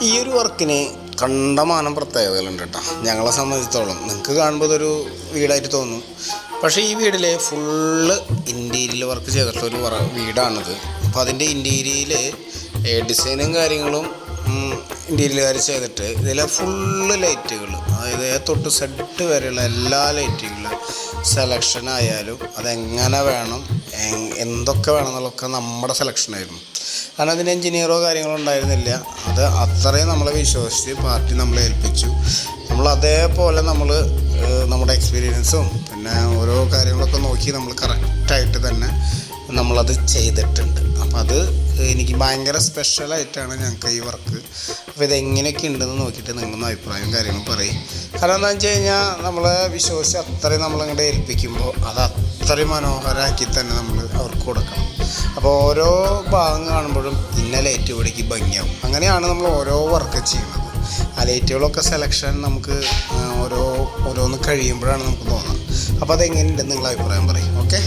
ഈ ഒരു വർക്കിന് കണ്ടമാനം പ്രത്യേകതകളുണ്ട് കേട്ടോ. ഞങ്ങളെ സംബന്ധിച്ചിടത്തോളം. നിങ്ങൾക്ക് കാണുമ്പോൾ ഇതൊരു വീടായിട്ട് തോന്നും. പക്ഷേ ഈ വീടിലെ ഫുള്ള് ഇന്റീരിയൽ വർക്ക് ചെയ്തിട്ടുള്ള ഒരു വറ- വീടാണിത്. അപ്പോൾ അതിന്റെ ഇന്റീരിയൽ ഡിസൈനും കാര്യങ്ങളും ഇന്റീരിയലുകാർ ചെയ്തിട്ട് ഇതിലെ ഫുള്ള് ലൈറ്റുകൾ അതായത് തൊട്ട് സെഡ് വരെയുള്ള എല്ലാ ലൈറ്റുകളും സെലക്ഷൻ ആയാലും അതെങ്ങനെ വേണം എന്തൊക്കെ വേണം എന്നുള്ളതൊക്കെ നമ്മുടെ സെലക്ഷനായിരുന്നു കാരണം അതിന് എഞ്ചിനീയറോ കാര്യങ്ങളോ ഉണ്ടായിരുന്നില്ല. അത് അത്രയും നമ്മളെ വിശ്വസിച്ച് പാർട്ടി നമ്മളെ ഏൽപ്പിച്ചു. നമ്മൾ അതേപോലെ നമ്മൾ നമ്മുടെ എക്സ്പീരിയൻസും പിന്നെ ഓരോ കാര്യങ്ങളൊക്കെ നോക്കി നമ്മൾ കറക്റ്റായിട്ട് തന്നെ നമ്മളത് ചെയ്തിട്ടുണ്ട്. അത് എനിക്ക് ഭയങ്കര സ്പെഷ്യലായിട്ടാണ് ഞങ്ങൾക്ക് ഈ വർക്ക് അപ്പോൾ ഇതെങ്ങനെയൊക്കെ ഉണ്ടെന്ന് നോക്കിയിട്ട് നിങ്ങളൊന്ന് അഭിപ്രായവും കാര്യങ്ങളും പറയും. കാരണം എന്താ വെച്ച് കഴിഞ്ഞാൽ നമ്മൾ വിശ്വസിച്ച് അത്രയും നമ്മളങ്ങോട്ട് ഏൽപ്പിക്കുമ്പോൾ അത് അത്രയും മനോഹരമാക്കി തന്നെ നമ്മൾ അവർക്ക് കൊടുക്കണം. അപ്പോൾ ഓരോ ഭാഗം കാണുമ്പോഴും ഇന്ന ലൈറ്റ് പിടിക്ക് ഭംഗിയാവും. അങ്ങനെയാണ് നമ്മൾ ഓരോ വർക്ക് ചെയ്യുന്നത്. ആ ലൈറ്റുകളൊക്കെ സെലക്ഷൻ നമുക്ക് ഓരോ ഓരോന്ന് കഴിയുമ്പോഴാണ് നമുക്ക് തോന്നുന്നത് അപ്പോൾ അതെങ്ങനെയുണ്ടെന്ന് നിങ്ങൾ അഭിപ്രായം പറയും. ഓക്കെ